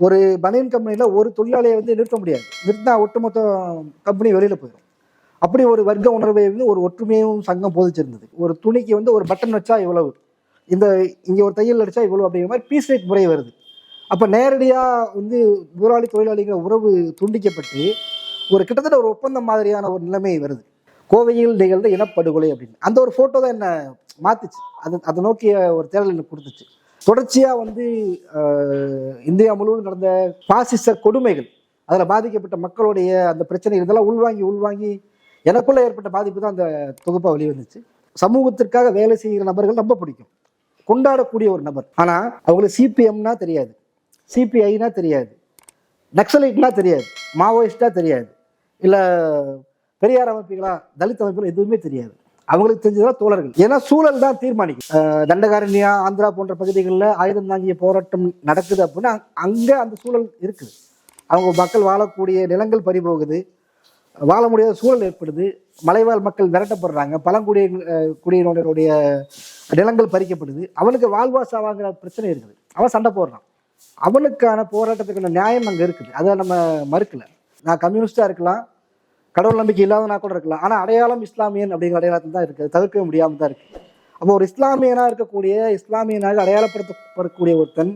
ஒரு பனியன் கம்பெனியில் ஒரு தொழிலாளியை வந்து நிறுத்த முடியாது. நிறுத்தினா ஒட்டுமொத்த கம்பெனி வெளியில் போயிடும் அப்படி ஒரு வர்க்க உணர்வை வந்து ஒரு ஒற்றுமையும் சங்கம் போதிச்சிருந்தது. ஒரு துணிக்கு வந்து ஒரு பட்டன் வச்சா இவ்வளவு. இந்த இங்கே ஒரு தையல் அடித்தா இவ்வளவு அப்படிங்கிற மாதிரி பீஸ் ரேட் முறை வருது. அப்போ நேரடியாக வந்து முதலாளி தொழிலாளிகள் உறவு துண்டிக்கப்பட்டு ஒரு கிட்டத்தட்ட ஒரு ஒப்பந்தம் மாதிரியான ஒரு நிலைமை வருது. கோவையில் நிகழ்ந்த இனப்படுகொலை அப்படின்னு. அந்த ஒரு ஃபோட்டோ தான் என்னை மாத்துச்சு. அது அதை நோக்கிய ஒரு தேடல் எனக்கு கொடுத்துச்சு. தொடர்ச்சியாக வந்து இந்தியா முழுவதும் நடந்த பாசிச கொடுமைகள் அதில் பாதிக்கப்பட்ட மக்களுடைய அந்த பிரச்சனை இதெல்லாம் உள்வாங்கி உள்வாங்கி எனக்குள்ள ஏற்பட்ட பாதிப்பு தான் அந்த தொகுப்பாக வெளிவந்துச்சு. சமூகத்திற்காக வேலை செய்கிற நபர்கள் ரொம்ப பிடிக்கும். கொண்டாடக்கூடிய ஒரு நபர். ஆனால் அவங்களுக்கு சிபிஎம்னா தெரியாது. சிபிஐனா தெரியாது. நக்சலைட்னா தெரியாது. மாவோயிஸ்டா தெரியாது. இல்லை பெரியார் அமைப்புகளா தலித் அமைப்புகளா எதுவுமே தெரியாது. அவங்களுக்கு தெரிஞ்சதெல்லாம் தோழர்கள். ஏன்னா சூழல் தான் தீர்மானிக்கும். தண்டகாரண்யா ஆந்திரா போன்ற பகுதிகளில் ஆயுதம் தாங்கிய போராட்டம் நடக்குது அப்படின்னா அங்கே அந்த சூழல் இருக்குது. அவங்க மக்கள் வாழக்கூடிய நிலங்கள் பறிபோகுது. வாழ முடியாத சூழல் ஏற்படுது. மலைவாழ் மக்கள் விரட்டப்படுறாங்க. பழங்குடிய குடியினருடைய நிலங்கள் பறிக்கப்படுது. அவனுக்கு வாழ்வாசாவாங்கிற பிரச்சனை இருக்குது. அவன் சண்டை போடுறான். அவனுக்கான போராட்டத்துக்கான நியாயம் அங்கே இருக்குது. அதை நம்ம மறுக்கல. நான் கம்யூனிஸ்டாக இருக்கலாம் கடவுள் நம்பிக்கை இல்லாதனா கூட இருக்கலாம். ஆனால் அடையாளம் இஸ்லாமியன் அப்படிங்கிற அடையாளத்தில் தான் இருக்குது தவிர்க்க முடியாமல் தான் இருக்குது அப்போ ஒரு இஸ்லாமியனாக இருக்கக்கூடிய இஸ்லாமியனாக அடையாளப்படுத்தப்படக்கூடிய ஒருத்தன்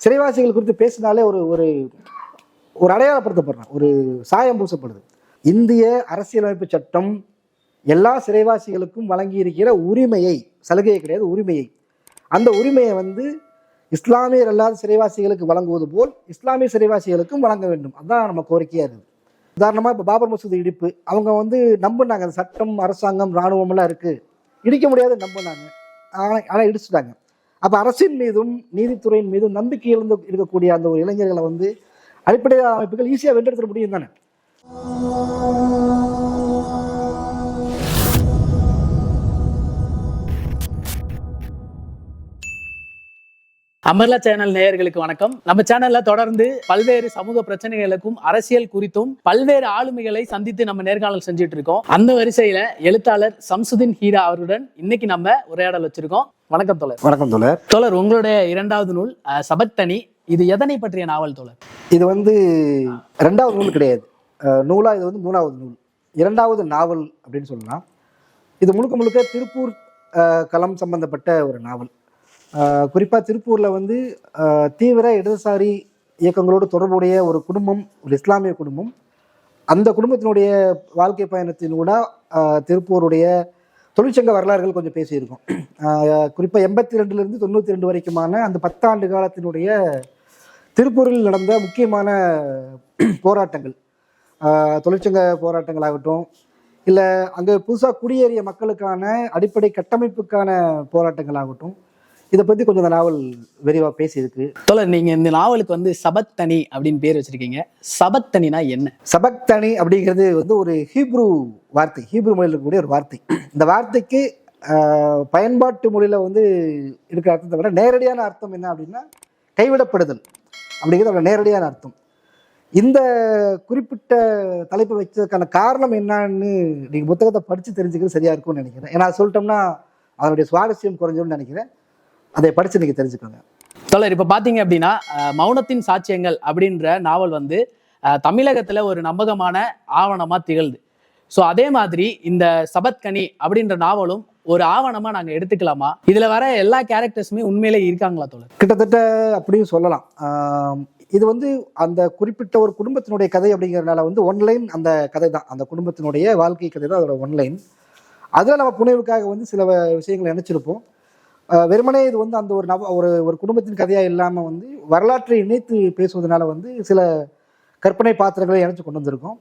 சிறைவாசிகள் குறித்து பேசினாலே ஒரு ஒரு ஒரு அடையாளப்படுத்தப்படுறான். ஒரு சாயம் பூசப்படுது. இந்திய அரசியலமைப்பு சட்டம் எல்லா சிறைவாசிகளுக்கும் வழங்கி இருக்கிற உரிமையை சலுகையை கிடையாது உரிமையை. அந்த உரிமையை வந்து இஸ்லாமியர் அல்லாத சிறைவாசிகளுக்கு வழங்குவது போல் இஸ்லாமிய சிறைவாசிகளுக்கும் வழங்க வேண்டும். அதுதான் நம்ம கோரிக்கையாக இருக்குது. உதாரணமாக இப்போ பாபர் மசூதி இடிப்பு அவங்க வந்து நம்பினாங்க அந்த சட்டம் அரசாங்கம் இராணுவம்லாம் இருக்குது இடிக்க முடியாது நம்பினாங்க. ஆனால் ஆனால் இடிச்சுட்டாங்க. அப்போ அரசின் மீதும் நீதித்துறையின் மீதும் நம்பிக்கை இழந்து இருக்கக்கூடிய அந்த ஒரு இளைஞர்களை வந்து அடிப்படை அமைப்புகள் ஈஸியாக வென்றெடுத்துட முடியும் தானே? அமர்லா சேனல் நேயர்களுக்கு வணக்கம். நம்ம சேனல்ல தொடர்ந்து பல்வேறு சமூக பிரச்சனைகளுக்கும் அரசியல் குறித்தும் பல்வேறு ஆளுமைகளை சந்தித்து நம்ம நேர்காணல் செஞ்சுட்டு இருக்கோம். அந்த வரிசையில எழுத்தாளர் சம்சுதீன் ஹீரா அவருடன் இன்னைக்கு நம்ம உரையாடல் வச்சிருக்கோம். வணக்கம் தோழர். வணக்கம் தோழர். தோழர் உங்களுடைய இரண்டாவது நூல் அஹ், சபத்தனி இது எதனை பற்றிய நாவல் தோழர்? இது வந்து ரெண்டாவது நூல் கிடையாது. நூலா இது வந்து மூணாவது நூல். இரண்டாவது நாவல் அப்படின்னு சொல்லலாம். இது முழுக்க முழுக்க திருப்பூர் களம் சம்பந்தப்பட்ட ஒரு நாவல். குறிப்பாக திருப்பூரில் வந்து தீவிர இடதுசாரி இயக்கங்களோடு தொடர்புடைய ஒரு குடும்பம் ஒரு இஸ்லாமிய குடும்பம். அந்த குடும்பத்தினுடைய வாழ்க்கை பயணத்தின் கூட திருப்பூருடைய தொழிற்சங்க வரலாறுகள் கொஞ்சம் பேசியிருக்கோம். குறிப்பாக எண்பத்தி ரெண்டுலேருந்து தொண்ணூற்றி ரெண்டு வரைக்குமான அந்த பத்தாண்டு காலத்தினுடைய திருப்பூரில் நடந்த முக்கியமான போராட்டங்கள். தொழிற்சங்க தொழிற்சங்க போராட்டங்களாகட்டும் இல்லை அங்கே புதுசாக குடியேறிய மக்களுக்கான அடிப்படை கட்டமைப்புக்கான போராட்டங்களாகட்டும் இதை பற்றி கொஞ்சம் இந்த நாவல் விரிவாக பேசியிருக்கு. தோழர் நீங்க இந்த நாவலுக்கு வந்து சபத்தனி அப்படின்னு பேர் வச்சிருக்கீங்க. சபத்தனினா என்ன? சபக்தனி அப்படிங்கிறது வந்து ஒரு ஹீப்ரு வார்த்தை ஹீப்ரு மொழியில் இருக்கக்கூடிய ஒரு வார்த்தை. இந்த வார்த்தைக்கு பயன்பாட்டு மொழியில் வந்து இருக்கிற அர்த்தத்தை விட நேரடியான அர்த்தம் என்ன அப்படின்னா கைவிடப்படுதல் அப்படிங்கிறது அதோட நேரடியான அர்த்தம். இந்த குறிப்பிட்ட தலைப்பை வச்சதுக்கான காரணம் என்னன்னு நீங்கள் புத்தகத்தை படித்து தெரிஞ்சுக்கிறது சரியா இருக்கும்னு நினைக்கிறேன். ஏன்னா சொல்லிட்டோம்னா அதனுடைய சுவாரஸ்யம் குறைஞ்சிடும்னு நினைக்கிறேன். அதை படித்து நீங்கள் தெரிஞ்சுக்கோங்க. தோழர் இப்ப பாத்தீங்க அப்படின்னா மௌனத்தின் சாட்சியங்கள் அப்படின்ற நாவல் வந்து தமிழகத்துல ஒரு நம்பகமான ஆவணமா திகழ்து. ஸோ அதே மாதிரி இந்த சபத்கனி அப்படின்ற நாவலும் ஒரு ஆவணமா நாங்க எடுத்துக்கலாமா? இதுல வர எல்லா கேரக்டர்ஸுமே உண்மையிலே இருக்காங்களா தோழர்? கிட்டத்தட்ட அப்படியும் சொல்லலாம். இது வந்து அந்த குறிப்பிட்ட ஒரு குடும்பத்தினுடைய கதை அப்படிங்கிறதுனால வந்து ஒன்லைன் அந்த கதை தான் அந்த குடும்பத்தினுடைய வாழ்க்கை கதை தான் அதோட ஒன்லைன் அதில் நம்ம புனைவுக்காக வந்து சில விஷயங்களை நினச்சிருப்போம். வெறுமனே இது வந்து அந்த ஒரு நப ஒரு ஒரு குடும்பத்தின் கதையாக இல்லாமல் வந்து வரலாற்றை இணைத்து பேசுவதனால வந்து சில கற்பனை பாத்திரங்களை இணைச்சு கொண்டு வந்திருக்கோம்.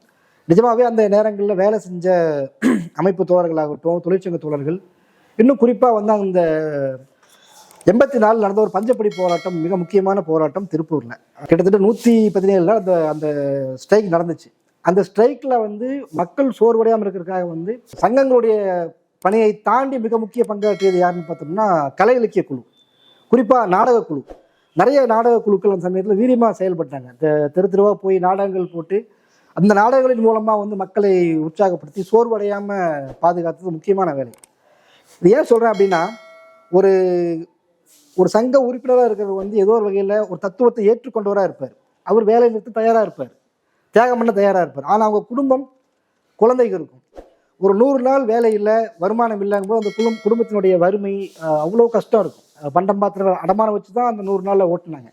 நிஜமாகவே அந்த நேரங்களில் வேலை செஞ்ச அமைப்பு தோழர்களாகட்டும் தொழிற்சங்க தோழர்கள் இன்னும் குறிப்பாக வந்து அந்த எண்பத்தி நாலு நடந்த ஒரு பஞ்சப்படி போராட்டம் மிக முக்கியமான போராட்டம் திருப்பூரில். கிட்டத்தட்ட நூற்றி பதினேழுல அந்த அந்த ஸ்ட்ரைக் நடந்துச்சு. அந்த ஸ்ட்ரைக்கில் வந்து மக்கள் சோர்வடையாமல் இருக்கிறதுக்காக வந்து சங்கங்களுடைய பணியை தாண்டி மிக முக்கிய பங்காற்றியது யாருன்னு பார்த்தோம்னா கலை இலக்கிய குழு. குறிப்பாக நாடக குழு. நிறைய நாடக குழுக்கள் அந்த சமயத்தில் வீரியமாக செயல்பட்டாங்க. தெரு தெருவாக போய் நாடகங்கள் போட்டு அந்த நாடகங்களின் மூலமாக வந்து மக்களை உற்சாகப்படுத்தி சோர்வடையாமல் பாதுகாத்தது முக்கியமான வேலை. இது ஏன் சொல்கிறேன் அப்படின்னா ஒரு ஒரு சங்க உறுப்பினராக இருக்கிறவர் வந்து ஏதோ ஒரு வகையில் ஒரு தத்துவத்தை ஏற்றுக்கொண்டவராக இருப்பார். அவர் வேலை நிறுத்த தயாராக இருப்பார். தியாகம் பண்ண தயாராக இருப்பார். ஆனால் அவங்க குடும்பம் குழந்தைகள் இருக்கும் ஒரு நூறு நாள் வேலை இல்லை வருமானம் இல்லைங்கும்போது அந்த குடும்ப குடும்பத்தினுடைய வறுமை அவ்வளோ கஷ்டம் இருக்கும். பண்டம் பாத்திர அடமானம் வச்சு தான் அந்த நூறு நாளில் ஓட்டுனாங்க.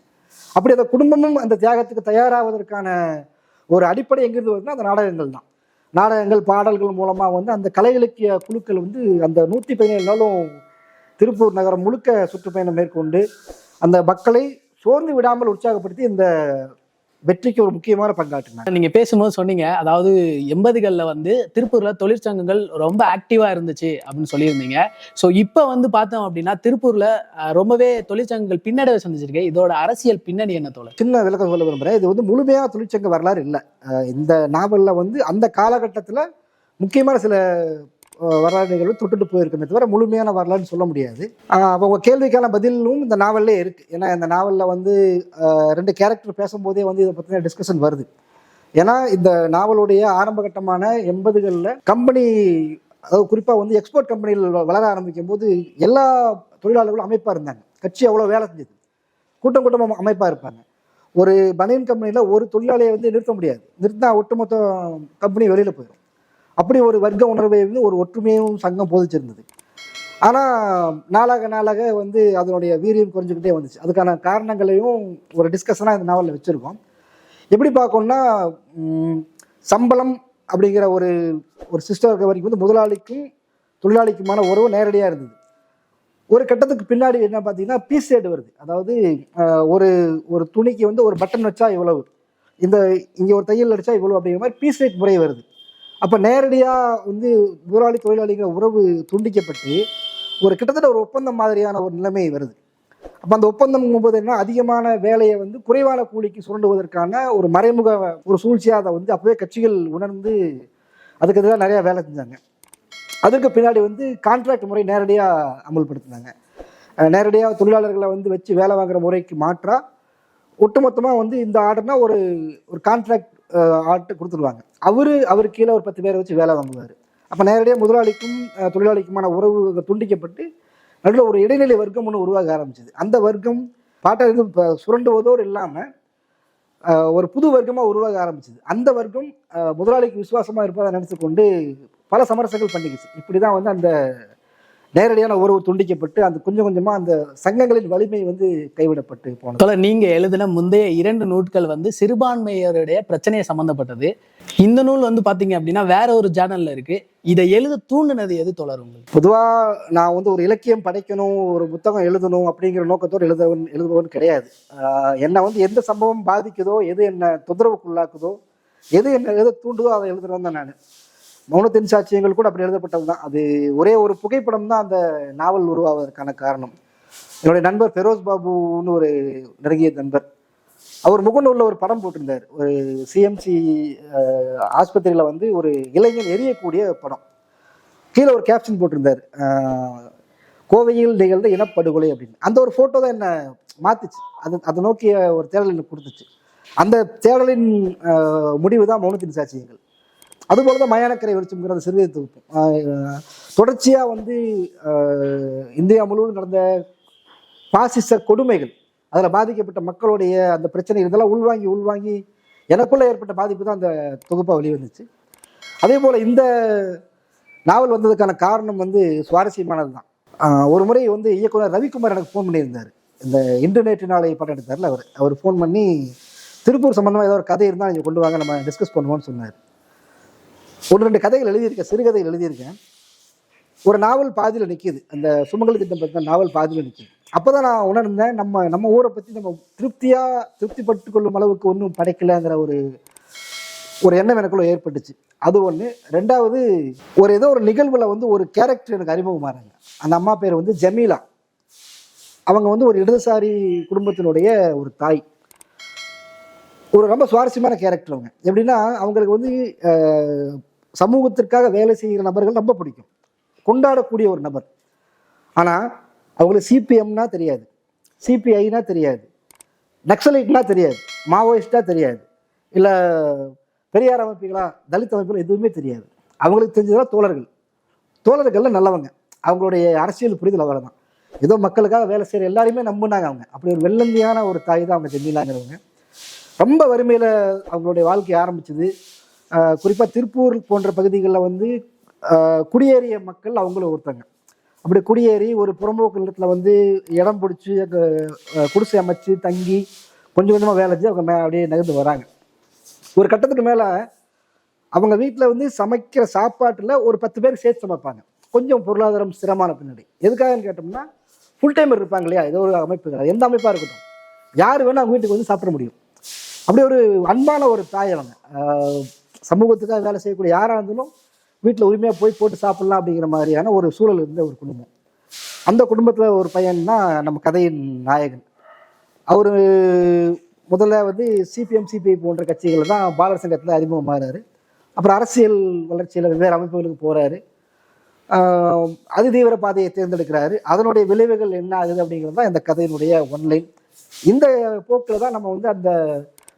அப்படி அந்த குடும்பமும் அந்த தியாகத்துக்கு தயாராவதற்கான ஒரு அடிப்படை எங்கிருந்து வருதுன்னா அந்த நாடகங்கள் தான். நாடகங்கள் பாடல்கள் மூலமாக வந்து அந்த கலை இலக்கிய குழுக்கள் வந்து அந்த நூற்றி பதினேழு நாளும் திருப்பூர் நகரம் முழுக்க சுற்றுப்பயணம் மேற்கொண்டு அந்த மக்களை சோர்ந்து விடாமல் உற்சாகப்படுத்தி இந்த வெற்றிக்கு ஒரு முக்கியமான பங்காற்றினாங்க. நீங்க பேசும்போது சொன்னீங்க அதாவது எண்பதுகள்ல வந்து திருப்பூர்ல தொழிற்சங்கங்கள் ரொம்ப ஆக்டிவா இருந்துச்சு அப்படின்னு சொல்லியிருந்தீங்க. ஸோ இப்போ வந்து பார்த்தோம் அப்படின்னா திருப்பூர்ல ரொம்பவே தொழிற்சங்கங்கள் பின்னடைவை சந்திச்சிருக்கு. இதோட அரசியல் பின்னணி என்ன தோழர்? சின்ன விளக்கம் சொல்ல விரும்புகிறேன் இது வந்து முழுமையாக தொழிற்சங்க வரலாறு இல்லை. இந்த நாவலில் வந்து அந்த காலகட்டத்தில் முக்கியமான சில வரலாறு நிகழ்வு தொட்டுட்டு போயிருக்குமே தவிர முழுமையான வரலாறுன்னு சொல்ல முடியாது. அவங்க கேள்விக்கான பதிலும் இந்த நாவல்லே இருக்கு. ஏன்னா இந்த நாவலில் வந்து ரெண்டு கேரக்டர் பேசும்போதே வந்து இதை பற்றின டிஸ்கஷன் வருது. ஏன்னா இந்த நாவலுடைய ஆரம்ப கட்டமான எண்பதுகளில் கம்பெனி அதாவது குறிப்பாக வந்து எக்ஸ்போர்ட் கம்பெனிகள் வளர ஆரம்பிக்கும் போது எல்லா தொழிலாளர்களும் அமைப்பாக இருந்தாங்க. கட்சி அவ்வளோ வேலை செஞ்சது. கூட்டம் கூட்டமாக அமைப்பாக இருப்பாங்க. ஒரு பனியன் கம்பெனியில் ஒரு தொழிலாளியை வந்து நிறுத்த முடியாது. நிறுத்தினா ஒட்டுமொத்த கம்பெனி வெளியில் போயிடும் அப்படி ஒரு வர்க்க உணர்வை வந்து ஒரு ஒற்றுமையும் சங்கம் போதிச்சிருந்தது. ஆனால் நாளாக நாளாக வந்து அதனுடைய வீரியம் குறைஞ்சிக்கிட்டே வந்துச்சு. அதுக்கான காரணங்களையும் ஒரு டிஸ்கஷனாக இந்த நாவலில் வச்சுருக்கோம். எப்படி பார்க்கணும்னா சம்பளம் அப்படிங்கிற ஒரு ஒரு சிஸ்டம் இருக்க வரைக்கும் வந்து முதலாளிக்கும் தொழிலாளிக்குமான உறவு நேரடியாக இருந்தது. ஒரு கட்டத்துக்கு பின்னாடி என்ன பார்த்தீங்கன்னா பீஸ் ரேட் வருது. அதாவது ஒரு ஒரு துணிக்கு வந்து ஒரு பட்டன் வச்சா இவ்வளவு. இந்த இங்கே ஒரு தையல் அடித்தா இவ்வளவு அப்படிங்கிற மாதிரி பீஸ் ரேட் முறை வருது. அப்போ நேரடியாக வந்து முதலாளி தொழிலாளிங்கிற உறவு துண்டிக்கப்பட்டு ஒரு கிட்டத்தட்ட ஒரு ஒப்பந்தம் மாதிரியான ஒரு நிலைமை வருது. அப்போ அந்த ஒப்பந்தம் போது என்ன? அதிகமான வேலையை வந்து குறைவான கூலிக்கு சுரண்டுவதற்கான ஒரு மறைமுக ஒரு சூழ்ச்சியாக அதை வந்து அப்போவே கட்சிகள் உணர்ந்து அதுக்கு எதிராக நிறையா வேலை செஞ்சாங்க. அதுக்கு பின்னாடி வந்து கான்ட்ராக்ட் முறை நேரடியாக அமல்படுத்தினாங்க. நேரடியாக தொழிலாளர்களை வந்து வச்சு வேலை வாங்குற முறைக்கு மாற்றாக ஒட்டுமொத்தமாக வந்து இந்த ஆர்டர்னால் ஒரு ஒரு கான்ட்ராக்ட் ஆட்டு கொடுத்துருவாங்க. அவரு அவர் கீழே ஒரு பத்து பேரை வச்சு வேலை வாங்குவார். அப்போ நேரடியாக முதலாளிக்கும் தொழிலாளிக்குமான உறவு துண்டிக்கப்பட்டு நடுவில் ஒரு இடைநிலை வர்க்கம் ஒன்று உருவாக ஆரம்பிச்சது. அந்த வர்க்கம் பாட்டாளி இப்போ சுரண்டுவதோடு இல்லாமல் ஒரு புது வர்க்கமாக உருவாக ஆரம்பிச்சது. அந்த வர்க்கம் முதலாளிக்கு விசுவாசமாக இருப்பதை நினைத்து கொண்டு பல சமரசங்கள் பண்ணிக்கிச்சு. இப்படி தான் வந்து அந்த நேரடியான உறவு துண்டிக்கப்பட்டு அந்த கொஞ்சம் கொஞ்சமாக அந்த சங்கங்களின் வலிமை வந்து கைவிடப்பட்டு போனது. தோழர் நீங்க எழுதின முந்தைய இரண்டு நூட்கள் வந்து சிறுபான்மையருடைய பிரச்சனையை சம்பந்தப்பட்டது. இந்த நூல் வந்து பாத்தீங்க அப்படின்னா வேற ஒரு ஜேர்னல்ல இருக்கு. இதை எழுத தூண்டுனது எது தோழர் உங்களுக்கு? பொதுவாக நான் வந்து ஒரு இலக்கியம் படைக்கணும் ஒரு புத்தகம் எழுதணும் அப்படிங்கிற நோக்கத்தோடு எழுதவன் எழுதுபவன் கிடையாது. என்னை வந்து எந்த சம்பவம் பாதிக்குதோ எது என்ன தொந்தரவுக்குள்ளாக்குதோ எது என்ன எழுத தூண்டுதோ அதை எழுதுறவன் தான் நான். மௌனத்தின் சாட்சியங்கள் கூட அப்படி எழுதப்பட்டது தான். அது ஒரே ஒரு புகைப்படம் தான் அந்த நாவல் உருவாவதற்கான காரணம். என்னுடைய நண்பர் ஃபெரோஸ் பாபுன்னு ஒரு நெருங்கிய நண்பர். அவர் முகநூலில் ஒரு படம் போட்டிருந்தார். ஒரு சிஎம்சி ஆஸ்பத்திரியில் வந்து ஒரு இளைஞன் எரியக்கூடிய படம். கீழே ஒரு கேப்ஷன் போட்டிருந்தார். கோவையில் நிகழ்ந்த இனப்படுகொலை அப்படின்னு. அந்த ஒரு ஃபோட்டோ தான் என்னை மாத்துச்சு. அது அதை நோக்கிய ஒரு தேடல் எனக்கு கொடுத்துச்சு. அந்த தேடலின் முடிவு தான் மௌனத்தின் சாட்சியங்கள். அதுபோல தான் மயானக்கரை வெளிச்சம்ங்கிற அந்த சிறுகதை தொகுப்பு. தொடர்ச்சியாக வந்து இந்தியா முழுவதும் நடந்த பாசிச கொடுமைகள் அதில் பாதிக்கப்பட்ட மக்களுடைய அந்த பிரச்சனை இதெல்லாம் உள்வாங்கி உள்வாங்கி எனக்குள்ள ஏற்பட்ட பாதிப்பு தான் அந்த தொகுப்பாக வெளிவந்துச்சு. அதே போல் இந்த நாவல் வந்ததுக்கான காரணம் வந்து சுவாரஸ்யமானது தான். ஒரு முறை வந்து இயக்குனர் ரவிக்குமார் எனக்கு ஃபோன் பண்ணியிருந்தார். இந்த இன்டர்நெட் நாளை படம் எடுத்தார்ல அவர். அவர் ஃபோன் பண்ணி திருப்பூர் சம்பந்தமாக ஏதோ ஒரு கதை இருந்தால் நீங்கள் கொண்டு வாங்க நம்ம டிஸ்கஸ் பண்ணுவோம்னு சொன்னார். ஒன்று ரெண்டு கதைகள் எழுதியிருக்கேன் சிறுகதைகள் எழுதியிருக்கேன். ஒரு நாவல் பாதியில் நிற்கிது அந்த சுமங்கலி திட்டம் பற்றின நாவல் பாதியில் நிற்கிது அப்போ தான் நான் உணர்ந்தேன் நம்ம நம்ம ஊரை பற்றி நம்ம திருப்தியாக திருப்திப்பட்டு கொள்ளும் அளவுக்கு ஒன்றும் படைக்கலைங்கிற ஒரு ஒரு எண்ணம் எனக்குள்ள ஏற்பட்டுச்சு. அது ஒன்று ரெண்டாவது ஒரு ஏதோ ஒரு நிகழ்வில் வந்து ஒரு கேரக்டர் எனக்கு அறிமுகமாறாங்க அந்த அம்மா பேர் வந்து ஜமீலா. அவங்க வந்து ஒரு இடதுசாரி குடும்பத்தினுடைய ஒரு தாய். ஒரு ரொம்ப சுவாரஸ்யமான கேரக்டர் அவங்க. எப்படின்னா அவங்களுக்கு வந்து சமூகத்திற்காக வேலை செய்கிற நபர்கள் ரொம்ப பிடிக்கும். கொண்டாடக்கூடிய ஒரு நபர். ஆனால் அவங்களுக்கு சிபிஎம்னா தெரியாது. சிபிஐனா தெரியாது. நக்சலைட்னா தெரியாது. மாவோயிஸ்டா தெரியாது. இல்லை பெரியார் அமைப்புகளா தலித் அமைப்புகள் எதுவுமே தெரியாது. அவங்களுக்கு தெரிஞ்சதெல்லாம் தோழர்கள். தோழர்கள்லாம் நல்லவங்க. அவங்களுடைய அரசியல் புரிதல் அவ்வளோதான் ஏதோ மக்களுக்காக வேலை செய்கிற எல்லாருமே நம்புனாங்க அவங்க. அப்படி ஒரு வெள்ளந்தியான ஒரு தாய் தான் அவங்க ஜெமீலாங்கிறவங்க ரொம்ப வறுமையில் அவங்களுடைய வாழ்க்கை ஆரம்பிச்சது. குறிப்பாக திருப்பூர் போன்ற பகுதிகளில் வந்து குடியேறிய மக்கள் அவங்களும் ஒருத்தங்க. அப்படி குடியேறி ஒரு புறம்போக்கு நிலத்தில் வந்து இடம் பிடிச்சி அங்கே குடிசை அமைச்சு தங்கி கொஞ்சம் கொஞ்சமாக வேலை செஞ்சு அவங்க மே அப்படியே நகர்ந்து வராங்க. ஒரு கட்டத்துக்கு மேலே அவங்க வீட்டில் வந்து சமைக்கிற சாப்பாட்டில் ஒரு பத்து பேர் சேர்த்து சமைப்பாங்க. கொஞ்சம் பொருளாதாரம் சிரமமான பின்னாடி. எதுக்காகன்னு கேட்டோம்னா ஃபுல் டைம் இருப்பாங்க இல்லையா? ஏதோ ஒரு அமைப்பு எந்த அமைப்பாக இருக்கட்டும். யார் வேணால் அவங்க வீட்டுக்கு வந்து சாப்பிட முடியும். அப்படி ஒரு அன்பான ஒரு தாய் அவங்க. சமூகத்துக்காக வேலை செய்யக்கூடிய யாராக இருந்தாலும் வீட்டில் உரிமையாக போய் போட்டு சாப்பிட்லாம் அப்படிங்கிற மாதிரியான ஒரு சூழல் இருந்த ஒரு குடும்பம். அந்த குடும்பத்தில் ஒரு பையன்னா நம்ம கதையின் நாயகன். அவர் முதல்ல வந்து சிபிஎம் சிபிஐ போன்ற கட்சிகளில் தான் பாலர் சங்கத்தில் அறிமுகமாகிறாரு அப்புறம் அரசியல் வளர்ச்சியில் வெவ்வேறு அமைப்புகளுக்கு போகிறாரு அதிதீவிர பாதையை தேர்ந்தெடுக்கிறாரு. அதனுடைய விளைவுகள் என்ன ஆகுது அப்படிங்கிறது தான் இந்த கதையினுடைய ஒன்லைன் இந்த போக்கில் தான் நம்ம வந்து அந்த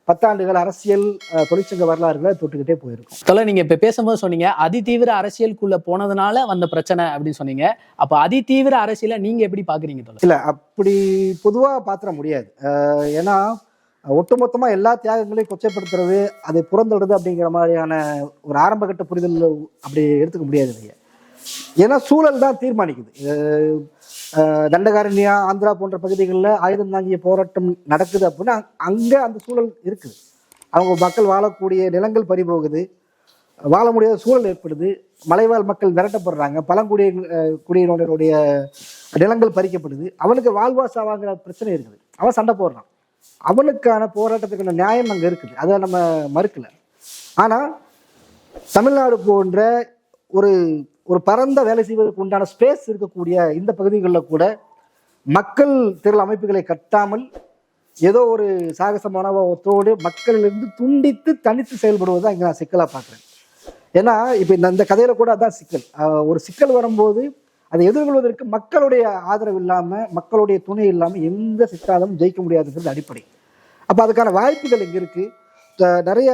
பத்தாண்டுகள் அரசியல் தொழிற்சங்க வரலாறுகளை தொட்டுக்கிட்டே போயிருக்கோம். தொலை நீங்க இப்ப பேசும்போது சொன்னீங்க அதிதீவிர அரசியலுக்குள்ள போனதுனால வந்த பிரச்சனை அப்படின்னு சொன்னீங்க. அப்ப அதிதீவிர அரசியலை நீங்க எப்படி பாக்குறீங்க இல்லை அப்படி பொதுவாக பாத்திர முடியாது. ஏன்னா ஒட்டுமொத்தமாக எல்லா தியாகங்களையும் கொச்சைப்படுத்துறது அதை புறந்தொடுறது அப்படிங்கிற மாதிரியான ஒரு ஆரம்பகட்ட புரிதல் அப்படி எடுத்துக்க முடியாது இல்லையா. ஏன்னா சூழல் தான் தீர்மானிக்குது. தண்டகாரண்யா ஆந்திரா போன்ற பகுதிகளில் ஆயுதம் தாங்கிய போராட்டம் நடக்குது அப்படின்னா அங்கே அந்த சூழல் இருக்குது. அவங்க மக்கள் வாழக்கூடிய நிலங்கள் பறிபோகுது. வாழ முடியாத சூழல் ஏற்படுது. மலைவாழ் மக்கள் விரட்டப்படுறாங்க பழங்குடிய குடியினருடைய நிலங்கள் பறிக்கப்படுது. அவனுக்கு வாழ்வாசாவாங்கிற பிரச்சனை இருக்குது. அவன் சண்டை போடுறான். அவனுக்கான போராட்டத்துக்கான நியாயம் அங்கே இருக்குது. அதை நம்ம மறுக்கல. ஆனால் தமிழ்நாடு போன்ற ஒரு ஒரு பரந்த வேலை செய்வதற்கு உண்டான ஸ்பேஸ் இருக்கக்கூடிய இந்த பகுதிகளில் கூட மக்கள் திரள் அமைப்புகளை கட்டாமல் ஏதோ ஒரு சாகச மனோபாவத்தோடு மக்களிலிருந்து துண்டித்து தனித்து செயல்படுவது தான் இங்கே நான் சிக்கலாக பார்க்குறேன். ஏன்னா இப்போ இந்த இந்த கதையில் கூட அதான் சிக்கல். ஒரு சிக்கல் வரும்போது அதை எதிர்கொள்வதற்கு மக்களுடைய ஆதரவு இல்லாமல் மக்களுடைய துணை இல்லாமல் எந்த சித்தாலும் ஜெயிக்க முடியாதுங்கிறது அடிப்படை. அப்போ அதுக்கான வாய்ப்புகள் இங்கே இருக்குது நிறைய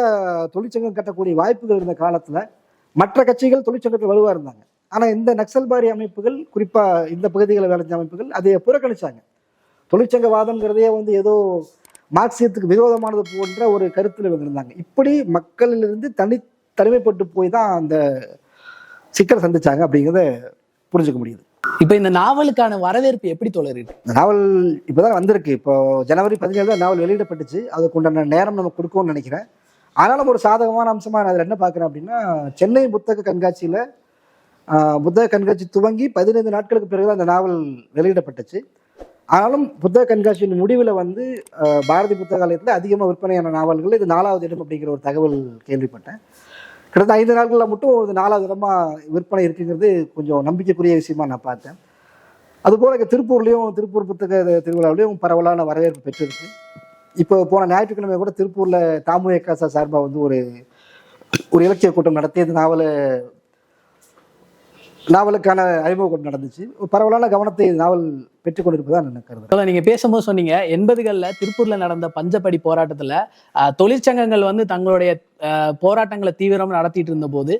தொழிற்சங்கம் கட்டக்கூடிய வாய்ப்புகள் இருந்த காலத்தில் மற்ற கட்சிகள் தொழிற்சங்கத்தில் வலுவாக இருந்தாங்க. ஆனால் இந்த நக்சல்பாரி அமைப்புகள் குறிப்பாக இந்த பகுதிகளில் வேலை செஞ்ச அமைப்புகள் அதை புறக்கணிச்சாங்க. தொழிற்சங்கவாதம்ங்கிறதே வந்து ஏதோ மார்க்சியத்துக்கு விரோதமானது போன்ற ஒரு கருத்தில் இவங்க இருந்தாங்க இப்படி மக்களிலிருந்து தனி தனிமைப்பட்டு போய் தான் அந்த சிக்கலை சந்திச்சாங்க அப்படிங்கிறத புரிஞ்சுக்க முடியுது. இப்ப இந்த நாவலுக்கான வரவேற்பு எப்படி தொடர் இருக்கு இந்த நாவல் இப்போதான் வந்திருக்கு. இப்போ ஜனவரி பதினேழு தான் நாவல் வெளியிடப்பட்டுச்சு. அதுக்கு உண்டான நேரம் நம்ம கொடுக்கும்னு நினைக்கிறேன். ஆனாலும் ஒரு சாதகமான அம்சமாக நான் அதில் என்ன பார்க்குறேன் அப்படின்னா சென்னை புத்தக கண்காட்சியில் புத்தக கண்காட்சி துவங்கி பதினைந்து நாட்களுக்கு பிறகு அந்த நாவல் வெளியிடப்பட்டுச்சு. ஆனாலும் புத்தக கண்காட்சியின் முடிவில் வந்து பாரதி புத்தகாலயத்தில் அதிகமாக விற்பனையான நாவல்கள் இது நாலாவது இடம் அப்படிங்கிற ஒரு தகவல் கேள்விப்பட்டேன். கிட்டத்தட்ட ஐந்து நாட்களில் மட்டும் இது நாலாவது இடமாக விற்பனை இருக்குங்கிறது கொஞ்சம் நம்பிக்கைக்குரிய விஷயமா நான் பார்த்தேன். அதுபோல் இங்கே திருப்பூர்லேயும் திருப்பூர் புத்தக திருவிழாவிலையும் பரவலான வரவேற்பு பெற்றிருக்கு. இப்போ போன ஞாயிற்றுக்கிழமை கூட திருப்பூரில் தாமு ஏகாசா சார்பாக வந்து ஒரு ஒரு இலக்கிய கூட்டம் நடத்தி இந்த நாவலை நாவலுக்கான அறிமுகம் நடந்துச்சு. பரவலான கவனத்தை நாவல் பெற்றுக்கொண்டிருப்பதா கொண்டிருப்பதா நான் நீங்க பேசும்போது சொன்னீங்க எண்பதுகள்ல திருப்பூர்ல நடந்த பஞ்சப்படி போராட்டத்துல தொழிற்சங்கங்கள் வந்து தங்களுடைய போராட்டங்களை தீவிரம் நடத்திட்டு இருந்த போது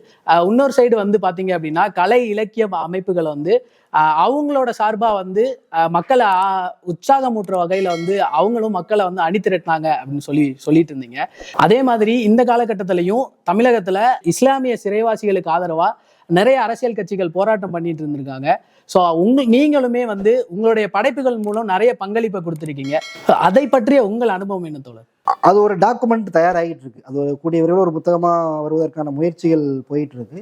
இன்னொரு சைடு வந்து பாத்தீங்க அப்படின்னா கலை இலக்கிய அமைப்புகளை வந்து அவங்களோட சார்பா வந்து மக்களை உற்சாகமூட்டுற வகையில வந்து அவங்களும் மக்களை வந்து அணிதிரட்டினாங்க அப்படின்னு சொல்லி சொல்லிட்டு இருந்தீங்க. அதே மாதிரி இந்த காலகட்டத்திலையும் தமிழகத்துல இஸ்லாமிய சிறைவாசிகளுக்கு ஆதரவா நிறைய அரசியல் கட்சிகள் போராட்டம் பண்ணிட்டு இருந்திருக்காங்க. ஸோ உங்க நீங்களுமே வந்து உங்களுடைய படைப்புகள் மூலம் நிறைய பங்களிப்பை கொடுத்துருக்கீங்க. அதை பற்றிய உங்கள் அனுபவம் என்ன தோழர்? அது ஒரு டாக்குமெண்ட் தயாராகிட்டு இருக்கு. அது ஒரு கூடிய விரைவில் ஒரு புத்தகமாக வருவதற்கான முயற்சிகள் போயிட்டு இருக்கு.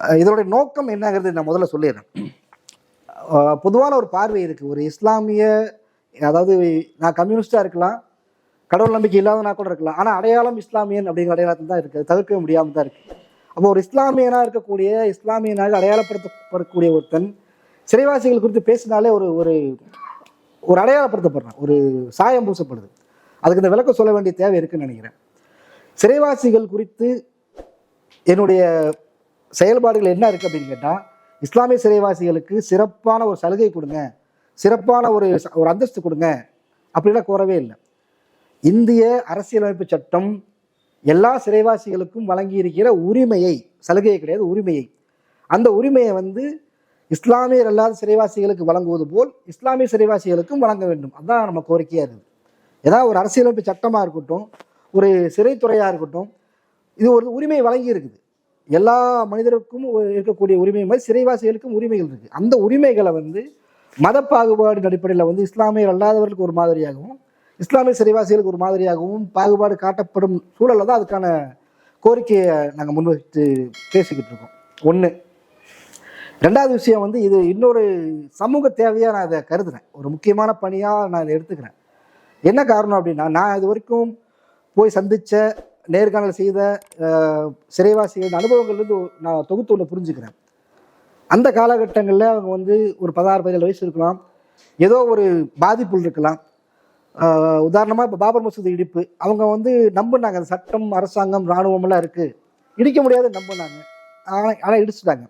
அஹ் இதோட நோக்கம் என்னங்கிறது நான் முதல்ல சொல்லிடுறேன். பொதுவான ஒரு பார்வை இருக்கு. ஒரு இஸ்லாமிய அதாவது நான் கம்யூனிஸ்டாக இருக்கலாம் கடவுள் நம்பிக்கை இல்லாதவனா கூட இருக்கலாம். ஆனால் அடையாளம் இஸ்லாமியன் அப்படிங்கிற அடையாளத்தில் தான் இருக்குது தவிர்க்க முடியாமல் தான் இருக்குது அப்போ ஒரு இஸ்லாமியனாக இருக்கக்கூடிய இஸ்லாமியனாக அடையாளப்படுத்தப்படக்கூடிய ஒருத்தன் சிறைவாசிகள் குறித்து பேசினாலே ஒரு ஒரு ஒரு அடையாளப்படுத்தப்படுறான். ஒரு சாயம் பூசப்படுது. அதுக்கு இந்த விளக்கம் சொல்ல வேண்டிய தேவை இருக்குன்னு நினைக்கிறேன். சிறைவாசிகள் குறித்து என்னுடைய செயல்பாடுகள் என்ன இருக்குது அப்படின்னு கேட்டால் இஸ்லாமிய சிறைவாசிகளுக்கு சிறப்பான ஒரு சலுகை கொடுங்க சிறப்பான ஒரு ஒரு அந்தஸ்து கொடுங்க அப்படிலாம் கோரவே இல்லை. இந்திய அரசியலமைப்பு சட்டம் எல்லா சிறைவாசிகளுக்கும் வழங்கி இருக்கிற உரிமையை சலுகையை கிடையாது உரிமையை. அந்த உரிமையை வந்து இஸ்லாமியர் அல்லாத சிறைவாசிகளுக்கு வழங்குவது போல் இஸ்லாமிய சிறைவாசிகளுக்கும் வழங்க வேண்டும். அதுதான் நம்ம கோரிக்கையாக இருக்குது. ஏதாவது ஒரு அரசியலமைப்பு சட்டமாக இருக்கட்டும் ஒரு சிறைத்துறையாக இருக்கட்டும் இது ஒரு உரிமை வழங்கி இருக்குது. எல்லா மனிதருக்கும் இருக்கக்கூடிய உரிமை மாதிரி சிறைவாசிகளுக்கும் உரிமைகள் இருக்குது. அந்த உரிமைகளை வந்து மத பாகுபாடு அடிப்படையில் வந்து இஸ்லாமியர் அல்லாதவர்களுக்கு ஒரு மாதிரியாகவும் இஸ்லாமிய சிறைவாசிகளுக்கு ஒரு மாதிரியாகவும் பாகுபாடு காட்டப்படும் சூழலில் தான் அதுக்கான கோரிக்கையை நாங்கள் முன்வைத்து பேசிக்கிட்டு இருக்கோம். ஒன்று ரெண்டாவது விஷயம் வந்து இது இன்னொரு சமூக தேவையாக நான் இதை கருதுறேன். ஒரு முக்கியமான பணியாக நான் இதை எடுத்துக்கிறேன். என்ன காரணம் அப்படின்னா நான் இது வரைக்கும் போய் சந்தித்த நேர்காணல் செய்த அஹ், சிறைவாசிகளின் அனுபவங்கள்லேருந்து நான் தொகுத்து ஒன்று புரிஞ்சுக்கிறேன். அந்த காலகட்டங்களில் அவங்க வந்து ஒரு பதினாறு பதினேழு வயசு இருக்கலாம். ஏதோ ஒரு பாதிப்புள் இருக்கலாம். உதாரணமாக இப்போ பாபர் மசூதி இடிப்பு அவங்க வந்து நம்பினாங்க அந்த சட்டம் அரசாங்கம் இராணுவமெல்லாம் இருக்குது இடிக்க முடியாது நம்பினாங்க. ஆனால் ஆனால் இடிச்சுட்டாங்க.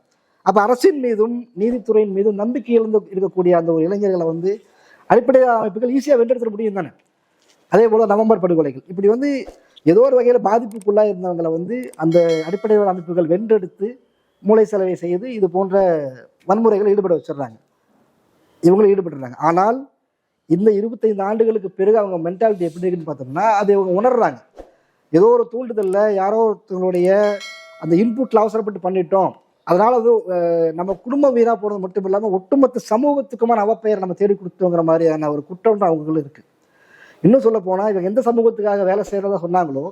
அப்போ அரசின் மீதும் நீதித்துறையின் மீதும் நம்பிக்கை இழந்து இருக்கக்கூடிய அந்த ஒரு இளைஞர்களை வந்து அடிப்படையான அமைப்புகள் ஈஸியாக வென்றெடுத்துட முடியும் தானே? அதே போல் நவம்பர் படுகொலைகள். இப்படி வந்து ஏதோ ஒரு வகையில் பாதிப்புக்குள்ளாக இருந்தவங்களை வந்து அந்த அடிப்படையான அமைப்புகள் வென்றெடுத்து மூளை செலவை செய்து இது போன்ற வன்முறைகளை ஈடுபட வச்சிடுறாங்க. இவங்களும் ஈடுபட்டுறாங்க ஆனால் இந்த இருபத்தைந்து ஆண்டுகளுக்கு பிறகு அவங்க மென்டாலிட்டி எப்படி இருக்குன்னு பார்த்தோம்னா அதை அவங்க உணர்றாங்க. ஏதோ ஒரு தூண்டுதலில் யாரோ ஒருத்தவங்களுடைய அந்த இன்புட்டில் அவசரப்பட்டு பண்ணிட்டோம். அதனால அது நம்ம குடும்பம் வீணாக போனது மட்டும் இல்லாமல் ஒட்டுமொத்த சமூகத்துக்குமான அவப்பெயர் நம்ம தேடி கொடுத்தோங்கிற மாதிரியான ஒரு குற்றம் அவங்களுக்கு இருக்குது இன்னும் சொல்ல போனால் இவங்க எந்த சமூகத்துக்காக வேலை செய்கிறதா சொன்னாங்களோ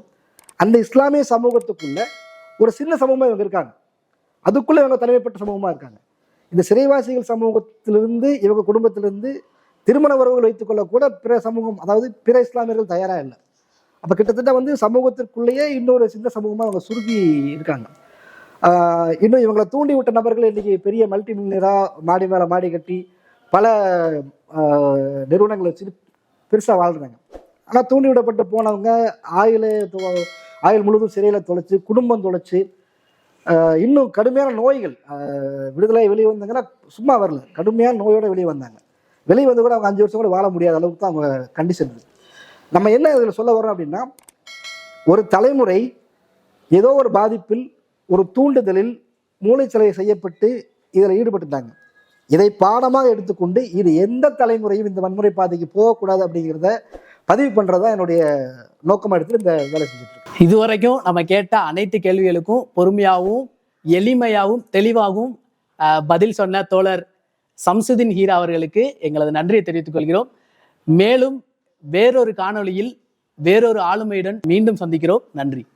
அந்த இஸ்லாமிய சமூகத்துக்குள்ள ஒரு சின்ன சமூகமாக இவங்க இருக்காங்க. அதுக்குள்ளே இவங்க தனிமைப்பட்ட சமூகமாக இருக்காங்க. இந்த சிறைவாசிகள் சமூகத்திலிருந்து இவங்க குடும்பத்திலிருந்து திருமண உறவுகள் வைத்துக்கொள்ள கூட பிற சமூகம் அதாவது பிற இஸ்லாமியர்கள் தயாராக இல்லை. அப்போ கிட்டத்தட்ட வந்து சமூகத்திற்குள்ளேயே இன்னொரு சின்ன சமூகமாக அவங்க சுருக்கி இருக்காங்க. இன்னும் இவங்களை தூண்டி விட்ட நபர்கள் இன்னைக்கு பெரிய மல்டி மில்லியராக மாடி மேலே மாடி கட்டி பல நிறுவனங்களை வச்சு பெருசாக வாழ்கிறாங்க ஆனால் தூண்டி விடப்பட்டு போனவங்க ஆயுள ஆயுள் முழுவதும் சிறையில் தொலைச்சு குடும்பம் தொலைச்சு இன்னும் கடுமையான நோய்கள் விடுதலை வெளியே வந்தாங்கன்னா சும்மா வரல. கடுமையான நோயோட வெளியே வந்தாங்க. வெளியே வந்து கூட அவங்க அஞ்சு வருஷம் கூட வாழ முடியாத அளவுக்கு தான் அவங்க கண்டிஷன் இருக்கு. நம்ம என்ன இதில் சொல்ல வரோம் அப்படின்னா ஒரு தலைமுறை ஏதோ ஒரு பாதிப்பில் ஒரு தூண்டுதலில் மூளைச்சலவை செய்யப்பட்டு இதில் ஈடுபட்டுட்டாங்க. இதை பாடமாக எடுத்துக்கொண்டு இது எந்த தலைமுறையும் இந்த வன்முறை பாதைக்கு போகக்கூடாது அப்படிங்கிறத பதிவு பண்ணுறது தான் என்னுடைய நோக்கமாக எடுத்து இந்த வேலை செஞ்சுட்டு இது இதுவரைக்கும் நம்ம கேட்ட அனைத்து கேள்விகளுக்கும் பொறுமையாகவும் எளிமையாகவும் தெளிவாகவும் பதில் சொன்ன தோழர் சம்சுதீன் ஹீரா அவர்களுக்கு எங்களது நன்றியை தெரிவித்துக் கொள்கிறோம். மேலும் வேறொரு காணொளியில் வேறொரு ஆளுமையுடன் மீண்டும் சந்திக்கிறோம். நன்றி.